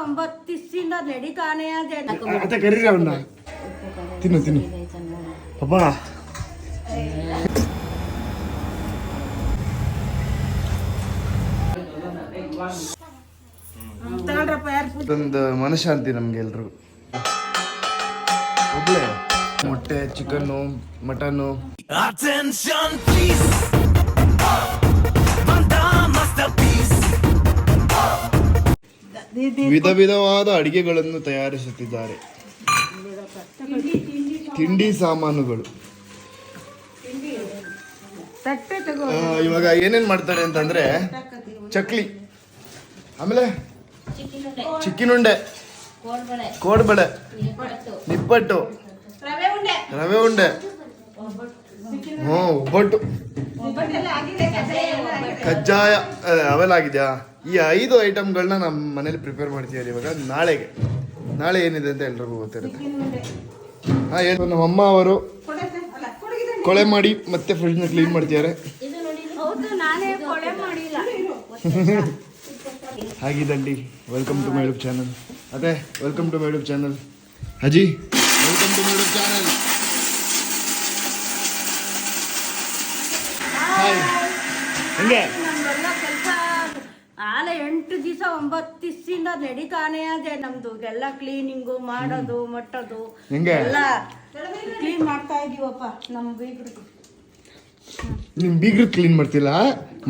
ಒಂಬತ್ತು ದಿವಸದಿಂದ ನಡೀತಾನೆ ಇದೆ. ಅತ್ತೆ ಕರೀರಿ ಅವನ್ನ. ತಿನ್ನು ತಿನ್ನು. ಅಪ್ಪ ಒಂದು ಮನಶಾಂತಿ ನಮ್ಗೆ ಎಲ್ರು ಮೊಟ್ಟೆ ಚಿಕನ್ನು ಮಟನ್ನು. ವಿಧ ವಿಧವಾದ ಅಡಿಗೆಗಳನ್ನು ತಯಾರಿಸುತ್ತಿದ್ದಾರೆ. ತಿಂಡಿ ಸಾಮಾನುಗಳು. ಆ, ಇವಾಗ ಏನೇನ್ ಮಾಡ್ತಾರೆ ಅಂತಂದ್ರೆ ಚಕ್ಲಿ. ಆಮೇಲೆ ಚಿಕ್ಕಿನುಂಡೆ. ಕೋಡ್ಬಳೆ. ನಿಪ್ಪಟ್ಟು. ರವೆ ಉಂಡೆ. ರವೆ ಉಂಡೆ ಹ್ಞೂ ಒಬ್ಬಟ್ಟು ಕಜ್ಜಾಯ ಆ, ಅವೆಲ್ಲ ಆಗಿದೆಯಾ? ಈ ಐದು ಐಟಮ್ಗಳನ್ನ ನಮ್ಮ ಮನೇಲಿ ಪ್ರಿಪೇರ್ ಮಾಡ್ತೀವಿ ಇವಾಗ? ನಾಳೆಗೆ. ನಾಳೆ ಏನಿದೆ ಅಂತ ಎಲ್ರಿಗೂ ಗೊತ್ತಿರುತ್ತೆ. ಹಾಂ ಏನು ನಮ್ಮ ಅಮ್ಮ ಅವರು ಕೊಳೆ ಮಾಡಿ ಮತ್ತೆ ಫ್ರಿಡ್ಜ್ನ ಕ್ಲೀನ್ ಮಾಡ್ತಿದ್ದಾರೆ. ಹಾಗಿದ್ದಂಡಿ welcome to my YouTube channel ಅದೇ welcome to my YouTube channel ಅಜಿ welcome to my YouTube channel hi ಹೆಂಗೆ? ಎಂಟು ದಿವಸ ಒಂಬತ್ತು ದಿವಸದಿಂದ ನಡೀತಾನೆ ಅದೇ ನಮ್ದು. ಎಲ್ಲ ಕ್ಲೀನಿಂಗು ಮಾಡೋದು ಮಟ್ಟೋದು ಹಿಂಗೆ ಎಲ್ಲ ಕ್ಲೀನ್ ಮಾಡ್ತಾ ಇದೀವಪ್ಪ ನಮ್ ಬೀಗ್ರಿಗೆ ನಿಮ್ ಬೀಗ್ರು ಕ್ಲೀನ್ ಮಾಡ್ತಿಲ್ಲ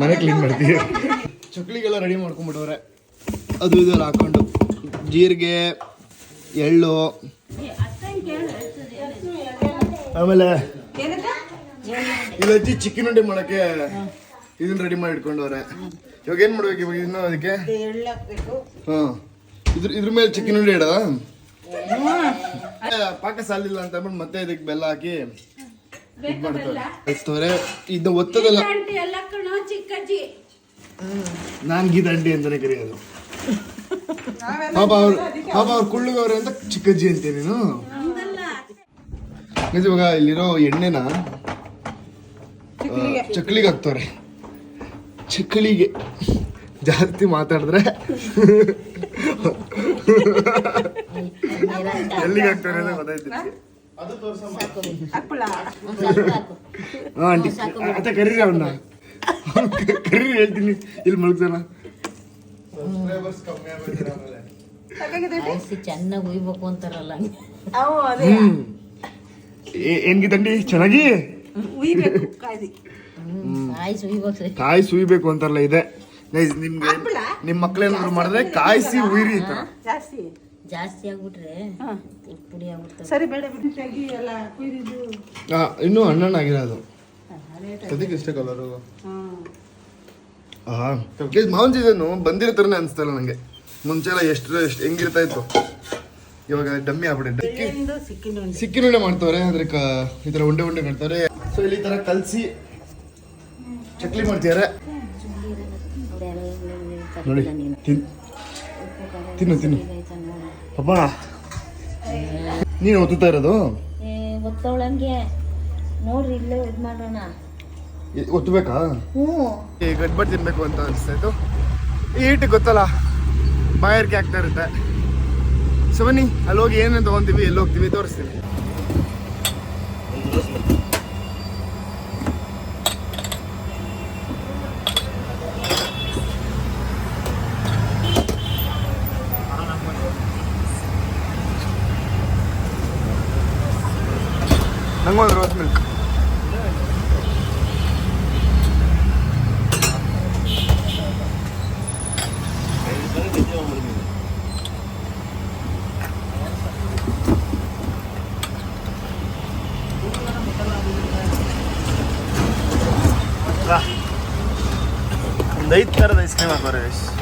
ಮನೆ ಕ್ಲೀನ್ ಮಾಡ್ತೀವಿ ಚಕ್ಲಿಗೆಲ್ಲ ರೆಡಿ ಮಾಡ್ಕೊಂಡ್ಬಿಟ್ಟವ್ರೆ. ಅದು ಇದೆಲ್ಲ ಹಾಕೊಂಡು ಜೀರಿಗೆ ಎಳ್ಳು. ಆಮೇಲೆ ಇಲ್ಲಿ ಚಿಕನ್ ಉಂಡೆ ಮಾಡಕ್ಕೆ ಇದನ್ನ ರೆಡಿ ಮಾಡಿ ಇಟ್ಕೊಂಡವ್ರೆ. ಇವಾಗ ಏನ್ ಮಾಡ್ಬೇಕು ಇವಾಗ ಇನ್ನು ಅದಕ್ಕೆ? ಹಾಂ. ಇದ್ರ ಇದ್ರ ಮೇಲೆ ಚಿಕನ್ ಉಂಡೆ ಇಡದ? ಪಾಕ ಸಾಲಿಲ್ಲ ಅಂತ ಅಂದ್ಬಿಟ್ಟು ಮತ್ತೆ ಇದಕ್ಕೆ ಬೆಲ್ಲ ಹಾಕಿ ಇದ್ ಮಾಡ್ತಾರೆ. ಇದು ಒತ್ತದಲ್ಲ. ನಾನ್ ಗೀದಂಡಿ ಅಂತಾನೆ ಕರೆಯೋದು. ಪಾಪ ಅವ್ರು ಪಾಪ ಅವ್ರು ಕುಳ್ಳುಗವ್ರೆ ಅಂತ ಚಿಕ್ಕಜ್ಜಿ ಅಂತೀನಿ ನೀನು? ಇವಾಗ ಇಲ್ಲಿರೋ ಎಣ್ಣೆನ ಚಕ್ಲಿಗೆ ಹಾಕ್ತವ್ರೆ ಚಕ್ಲಿಗೆ ಜಾಸ್ತಿ ಮಾತಾಡಿದ್ರೆ ಎಲ್ಲಿಗೆ ಹಾಕ್ತಾರೆ ಅಂತ ಗೊತ್ತಾಯ್ತು ಹಪ್ಪಳ ಹಾ ಆಂಟಿ. ಅತ್ತೆ ಕರೀರಿ ಅವನ್ನ. ಕರೀರಿ ಹೇಳ್ತೀನಿ. ಇಲ್ಲಿ ಮಲಗ್ಸೋಣ. ಚೆನ್ನಾಗಿ ಉಯ್ಬೇಕು ಅಂತಾರಲ್ಲ. ಅವು ಅದೇ. ಹ್ಮ್. ಏ- ಏನ್ ಗೀತಂಡಿ ಚೆನ್ನಾಗಿ? ಉಯ್ಬೇಕು ಕಾಯ್ದಿ. ಕಾಯಿ ಸುಯ್ಬೇಕು. ಅಂತಾರಲ್ಲ ಇದೆ. ನಿಮ್ಗೆ ನಿಮ್ ಮಕ್ಳೇನಾದ್ರು ಮಾಡಿದ್ರೆ ಕಾಯಿಸಿ ಉಯ್ರಿ ಈ ತರ. ಜಾಸ್ತಿ? ಜಾಸ್ತಿ ಆಗ್ಬಿಟ್ರೆ ಪುಡಿ ಸರಿ ಬೇಡ ಬಿಡಿ ತೆಗಿ ಎಲ್ಲ ಕುಯ್ದಿದ್ದು. ಆ, ಇನ್ನೂ ಹಣ್ಣಣ್ಣಾಗಿರೋದು ಸದ್ಯಕ್ಕೆ ಇಷ್ಟೇ ಕಲರು ಮಾವಿನ ಸೀಸನ್ನು ಬಂದಿರೋ ಥರನೇ ಅನಿಸ್ತಲ್ಲ ನಂಗೆ. ಮುಂಚೆ ಎಲ್ಲ ಎಷ್ಟು ಎಷ್ಟು ಹೆಂಗಿರ್ತಾ ಇತ್ತು. ಇವಾಗ ಡಮ್ಮಿ ಆಗ್ಬಿಟ್ಟೆ ಸಿಕ್ಕಿನ ಉಂಡೆ ಮಾಡ್ತಾವ್ರೆ ಅಂದ್ರೆ ಕ ಈ ಥರ ಉಂಡೆ ಉಂಡೆ ಮಾಡ್ತಾರೆ. ಸೊ ಇಲ್ಲಿ ತರ ಥರ ಕಲಸಿ ಚಕ್ಲಿ ಮಾಡ್ತೀಯಾರೆ? ನೋಡಿ ತಿನ್ ತಿನ್ನು ತಿನ್ನು. ಅಪ್ಪ ನೀನು ಒತ್ತುತ್ತಾ ಇರೋದು? ಗೊತ್ತವಳಂಗೆ ನೋಡ್ರಿ ಇಲ್ಲೇ ಇದು ಮಾಡೋಣ. ಒತ್ತಬೇಕಾ? ಹ್ಞೂ. ಗಡ್ಬಡ್ ತಿನ್ಬೇಕು ಅಂತ ಅನಿಸ್ತಾ ಇತ್ತು. ಈಟ್ ಗೊತ್ತಲ್ಲ ಬಾಯರ್ಗೆ ಆಗ್ತಾ ಇರುತ್ತೆ. ಸೊ ಬನ್ನಿ ಅಲ್ಲಿ ಹೋಗಿ ಏನೇನು ತಗೊಂತೀವಿ ಎಲ್ಲಿ ಹೋಗ್ತೀವಿ ತೋರಿಸ್ತೀನಿ. Ela agora é esse.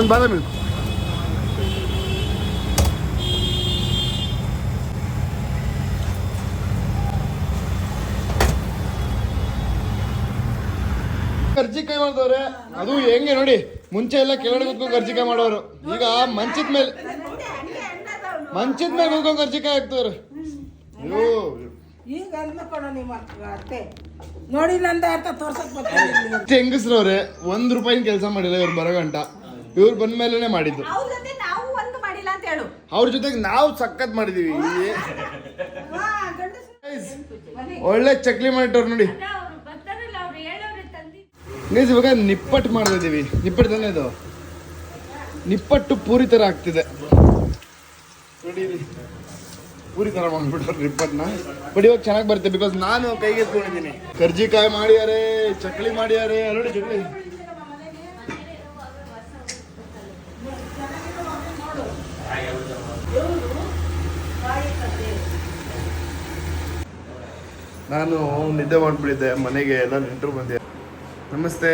ಒಂದು ಬಾದಾಮಿ ಕರ್ಜಿಕಾಯಿ ಮಾಡ್ದವ್ರೆ ಅದು ಹೆಂಗೆ ನೋಡಿ ಮುಂಚೆ ಎಲ್ಲ ಕೆಳಗಡೆ ಕೂತ್ಕೊಂಡು ಕರ್ಜಿಕಾಯಿ ಮಾಡೋರು. ಈಗ ಮಂಚದ ಮೇಲೆ ಮಂಚದ ಮೇಲೆ ಕೂತ್ಕೊಂಡು ಕರ್ಜಿಕಾಯಿ ಹಾಕ್ತವ್ರೆ. ಅಯ್ಯೋ ಈಗ ನೋಡಿಲ್ಲ ಅಂದ ಅರ್ಥ ತೋರ್ಸಕ್ ಹೆಂಗಸ್ರವ್ರೆ ಒಂದ್ ರೂಪಾಯಿನ ಕೆಲಸ ಮಾಡಿಲ್ಲ ಇವ್ರು ಬರೋ ಗಂಟ. ಇವ್ರು ಬಂದ ಮಾಡಿದ್ರು ಮಾಡಿದ್ದು. ಅವ್ರ ಜೊತೆ ನಾವು ಒಂದು ಮಾಡಿಲ್ಲ ಅಂತ ಹೇಳು. ಅವ್ರ ಜೊತೆಗೆ ನಾವು ಸಖತ್ ಮಾಡಿದೀವಿ. ಒಳ್ಳೆ ಚಕ್ಲಿ ಮಾಡಿಟ್ಟವ್ರು ನೋಡಿ. ಗೈಸ್ ಇವಾಗ ನಿಪ್ಪಟ್ಟು ಮಾಡ್ತಾ ಇದೀವಿ. ನಿಪ್ಪಟ್ಟು ತಾನೇ ಇದು? ನಿಪ್ಪಟ್ಟು ಪೂರಿ ತರ ಆಗ್ತಿದೆ. ನೋಡಿ. ಪೂರಿ ತರ ಮಾಡ್ಬಿಟ್ರು ನಿಪ್ಪಟ್ಟನ್ನ. ಬಟ್ ಇವಾಗ ಚೆನ್ನಾಗಿ ಬರುತ್ತೆ ಬಿಕಾಸ್ ನಾನು ಕೈಗೆ ಎತ್ಕೊಂಡಿದ್ದೀನಿ. ಕರ್ಜಿಕಾಯಿ ಮಾಡ್ಯಾರೆ ಚಕ್ಲಿ ಮಾಡ್ಯಾರೆ ಅಲ್ಲ ನೋಡಿ ಚಕ್ಲಿ. ನಾನು ನಿದ್ದೆ ಮಾಡ್ಬಿಟ್ಟಿದ್ದೆ ಮನೆಗೆ ಎಲ್ಲ ನೆಂಟರು ಬಂದೆ. ನಮಸ್ತೆ.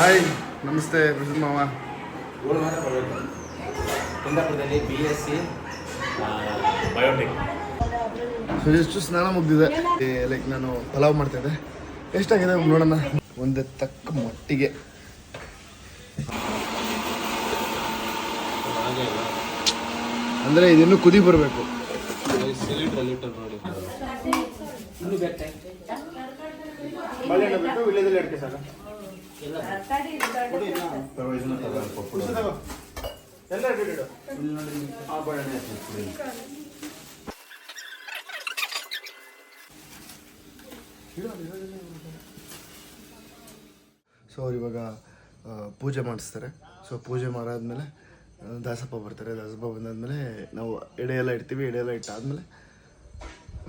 ಹಾಯ್ ನಮಸ್ತೆ ಮಾವ. ಕುಂದಾಪುರದಲ್ಲಿ B S C biotech so ಎಷ್ಟು ಸ್ನಾನ ಮುಗ್ದಿದೆ? ಲೈಕ್ ನಾನು ಪಲಾವ್ ಮಾಡ್ತಾ ಇದ್ದೆ. ಎಷ್ಟಾಗಿದೆ ನೋಡೋಣ. ಒಂದು ತಕ್ಕ ಮಟ್ಟಿಗೆ. ಅಂದ್ರೆ ಇದನ್ನು ಕುದಿ ಬರಬೇಕು. ನೋಡಿ. ಸೊ ಅವ್ರು ಇವಾಗ ಆ, ಪೂಜೆ ಮಾಡಿಸ್ತಾರೆ. ಸೊ ಪೂಜೆ ಮಾಡಾದ್ಮೇಲೆ ದಾಸಪ್ಪ ಬರ್ತಾರೆ. ದಾಸಪ್ಪ ಬಂದಾದ್ಮೇಲೆ ನಾವು ಎಡೆ ಎಲ್ಲ ಇಡ್ತೀವಿ ಎಡೆ ಎಲ್ಲ ಇಟ್ಟಾದ್ಮೇಲೆ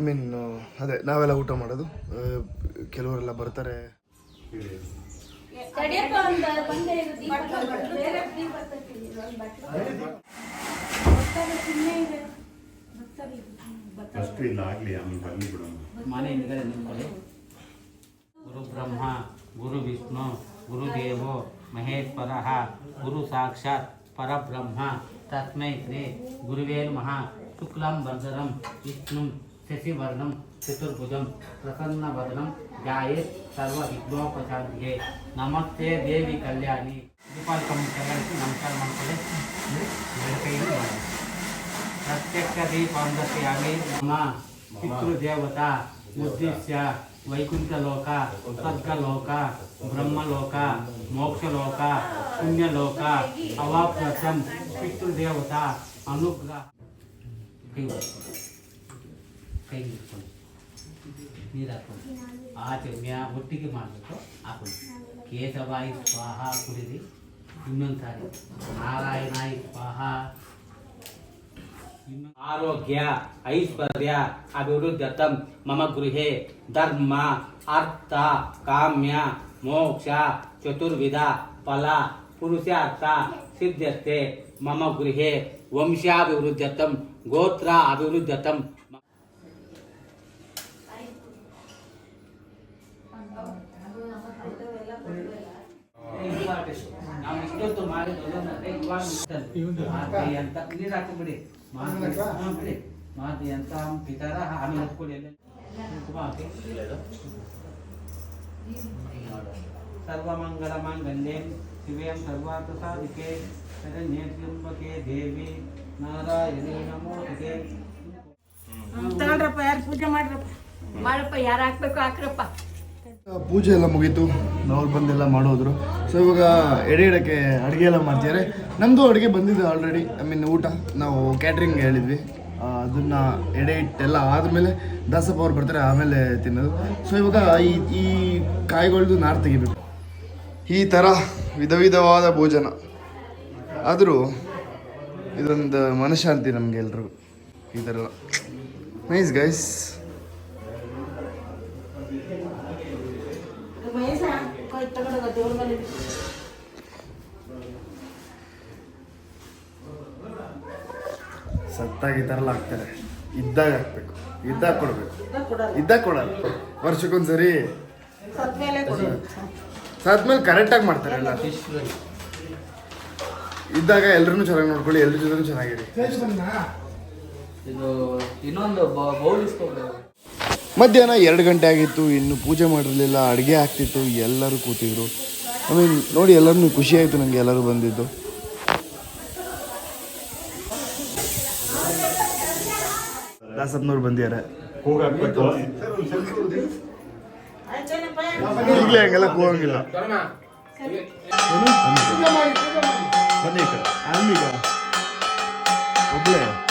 ಮೀನ್ ಅದೇ ನಾವೆಲ್ಲ ಊಟ ಮಾಡೋದು. ಕೆಲವರೆಲ್ಲ ಬರ್ತಾರೆ. ಫಸ್ಟ್ ಇಲ್ಲ ಆಗಲಿ ಆಮೇಲೆ ಬರಲಿ ಬಿಡೋಣ. ಮನೆ ಹಿಂದ್ಗಡೆ ನಿಂತ್ಕೊಳ್ಳಿ. ಗುರು ಬ್ರಹ್ಮ ಗುರು ವಿಷ್ಣು ಗುರುದೇವೋ ಮಹೇಶ್ವರ ಗುರು ಸಾಕ್ಷಾತ್ ಪರಬ್ರಹ್ಮ ತಸ್ಮೈ ಶ್ರೀ ಗುರುವೇ ನಮಃ ಶುಕ್ಲಂ ಭದ್ರಂ ವಿಷ್ಣು. शशिवर्णम चतुर्भुजम प्रसन्न वर्णम जाए सर्व विघ्नोपशांति नमस्ते देवी कल्याणी। दीपाल नमस्कार प्रत्यक्ष पितृदेवता, उद्देश्य वैकुंठलोक सर्गलोक ब्रह्मलोक, मोक्षलोक, पुण्यलोक अवाप्रथम पितृदेवता, अनुग्रह। ಅನುಗ್ರಹ ಕೈ ಕೈ ಇಟ್ಕೊಂಡು ನೀರು ಹಾಕೊಂಡು ಆಚೆ ಮ್ಯಾ ಒಟ್ಟಿಗೆ ಮಾಡಬೇಕು ಹಾಕೊಂಡು ಕೇಶವಾಯಿ ಸ್ವಾಹ ಕುಡಿರಿ ಇನ್ನೊಂದು ಸಾರಿ ನಾರಾಯಣಾಯಿ ಸ್ವಾಹ ಆರೋಗ್ಯ ಐಶ್ವರ್ಯ ಅಭಿವೃದ್ಧತಂ ಮಮ ಗೃಹೆ ಧರ್ಮ ಅರ್ಥ ಕಾಮ್ಯ ಮೋಕ್ಷ ಚತುರ್ವಿಧ ಫಲ ಪುರುಷಾರ್ಥ ಸಿದ್ಧತೆ ಮಮ ಗೃಹೆ ವಂಶಾಭಿವೃದ್ಧತಂ ಗೋತ್ರ ಅಭಿವೃದ್ಧತಂ ನೀರು ಹಾಕೊಂಬಿಡಿ. ಮಾತೆ ಹಾ, ಬಿಡಿ. ಮಾತೆ ಅಂತ ಪಿತಾರ ಆಮೇಲೆ ಹತ್ಕೊಳ್ಳಿ ಎಲ್ಲ ಸರ್ವಮಂಗಳ ಮಾಂಗಲ್ಯೆ ಶಿವೇಂ ಸರ್ವಾರ್ಥ ಸಾಧಿಕೆ ಶರಣ್ಯೇ ತ್ರ್ಯಂಬಕೆ ದೇವಿ ನಾರಾಯಣಿ ನಮೋಸ್ತುತೆ ತಗೊಂಡ್ರಪ್ಪ ಯಾರು ಪೂಜೆ ಮಾಡ್ರಪ್ಪ? ಮಾಡಪ್ಪ ಯಾರು ಹಾಕ್ಬೇಕು ಹಾಕ್ರಪ್ಪ. ಪೂಜೆ ಎಲ್ಲ ಮುಗೀತು. ನಾವು ಬಂದೆಲ್ಲ ಮಾಡೋದ್ರು. ಸೊ ಇವಾಗ ಎಡೆ ಇಡಕ್ಕೆ ಅಡುಗೆ ಎಲ್ಲ ಮಾಡ್ತಿದ್ದಾರೆ. ನಮ್ಮದು ಅಡುಗೆ ಬಂದಿದೆ ಆಲ್ರೆಡಿ ಐ ಮೀನ್ ಊಟ ನಾವು ಕ್ಯಾಟ್ರಿಂಗ್ ಹೇಳಿದ್ವಿ. ಅದನ್ನ ಎಡೆ ಇಟ್ಟೆಲ್ಲ ಆದಮೇಲೆ ದಾಸಪ್ಪ ಅವ್ರು ಬರ್ತಾರೆ ಆಮೇಲೆ ತಿನ್ನೋದು. ಸೊ ಇವಾಗ ಈ ಈ ಕಾಯಿಗಳ್ದು ನಾರು ತೆಗಿಬೇಕು. ಈ ಥರ ವಿಧ ವಿಧವಾದ ಭೋಜನ. ಆದರೂ ಇದೊಂದು ಮನಃಶಾಂತಿ ನಮಗೆ ಎಲ್ರಿಗೂ. ಈ ಥರ ನೈಸ್ ಗೈಸ್ ಮಹೇಶ ಕೊಯ್ ತಗೊಂಡೋಗ ದೇವ್ರ ಮೇಲೆ ಸತ್ತಾಗಿ ಈ ಥರ ಎಲ್ಲ ಹಾಕ್ತಾರೆ ಇದ್ದಾಗ ಹಾಕ್ಬೇಕು. ಇದ್ದಾಗ ಕೊಡಬೇಕು. ಇದ್ದಾಗ ಕೊಡಲ್ಲ. ವರ್ಷಕ್ಕೊಂದ್ಸರಿ ಸರಿ ಮೇಲೆ ಕೊಡು. ಸಾದ್ಮೇಲೆ ಕರೆಕ್ಟಾಗಿ ಮಾಡ್ತಾರೆ ಎಲ್ಲ. ಇದ್ದಾಗ ಎಲ್ಲರೂ ಚೆನ್ನಾಗಿ ನೋಡ್ಕೊಳ್ಳಿ ಎಲ್ಲರ ಜೊತೆ ಚೆನ್ನಾಗಿರಿ. ಇದು ಇನ್ನೊಂದು ಮಧ್ಯಾಹ್ನ ಎರಡು ಗಂಟೆ ಆಗಿತ್ತು ಇನ್ನು ಪೂಜೆ ಮಾಡಿರಲಿಲ್ಲ ಅಡುಗೆ ಆಗ್ತಿತ್ತು ಎಲ್ಲರೂ ಕೂತಿದ್ರು. ಆಮೇಲೆ ನೋಡಿ ಎಲ್ಲರೂ ಖುಷಿ ಆಯಿತು ನನಗೆ ಎಲ್ಲರೂ ಬಂದಿದ್ದು. ದಾಸಪ್ಪನವ್ರು ಬಂದಿದ್ದಾರೆ. ಈಗಲೇ ಹಂಗೆಲ್ಲ ಹೋಗಂಗಿಲ್ಲ. ಬನ್ನಿ ಈ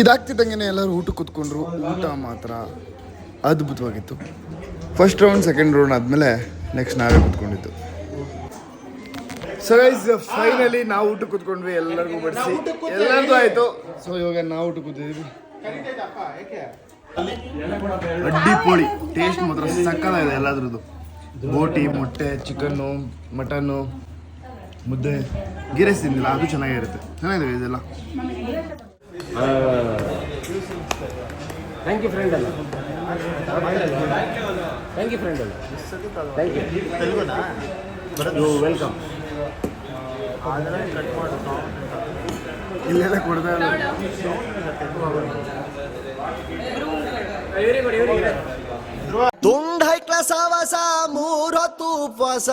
ಇದಾಗ್ತಿದ್ದಂಗೆ ಎಲ್ಲರೂ ಊಟ ಕೂತ್ಕೊಂಡ್ರು, ಊಟ ಮಾತ್ರ. ಅದ್ಭುತವಾಗಿತ್ತು ಫಸ್ಟ್ ರೌಂಡ್ ಸೆಕೆಂಡ್ ರೌಂಡ್ ಆದಮೇಲೆ ನೆಕ್ಸ್ಟ್ ನಾವೇ ಕೂತ್ಕೊಂಡಿದ್ದು. ಸೊ ಫೈನಲಿ ನಾವು ಊಟ ಕೂತ್ಕೊಂಡ್ವಿ, ಎಲ್ಲರಿಗೂ ಬಡಿಸಿ ಎಲ್ಲರದು ಆಯ್ತು. ಸೊ ಇವಾಗ ನಾವು ಊಟ ಕೂತಿದ್ದೀವಿ. ಅಡ್ಡಿ ಪೋಳಿ ಟೇಸ್ಟ್ ಮಾತ್ರ ಸಕ್ಕತ್ತಾಗಿದೆ ಎಲ್ಲದ್ರದ್ದು. ಬೋಟಿ, ಮೊಟ್ಟೆ ಚಿಕನ್ನು ಮಟನ್ನು, ಮುದ್ದೆ. ಗಿರೇಸ್ ತಿಂದಿಲ್ಲ, ಅದು ಚೆನ್ನಾಗಿರುತ್ತೆ. ಚೆನ್ನಾಗಿದೆ ಇದೆಲ್ಲ ಥ್ಯಾಂಕ್ ಯು ಫ್ರೆಂಡ್ ಅಲ್ಲ. ಥ್ಯಾಂಕ್ ಯು ಫ್ರೆಂಡ್ ಅಲ್ಲ. ಥ್ಯಾಂಕ್ ಯು ಯು ವೆಲ್ಕಮ್ ಇಲ್ಲೆಲ್ಲ ಕೊಡ್ತಾ ತುಂಡ ವೆರಿ ಗುಡ್ ವೆರಿ ಗುಡ್ ತುಂಡ್ ಹೈ ಕ್ಲಾಸ್ ಆವಾಸ ಮೂರೊತ್ತು ಉಪವಾಸ.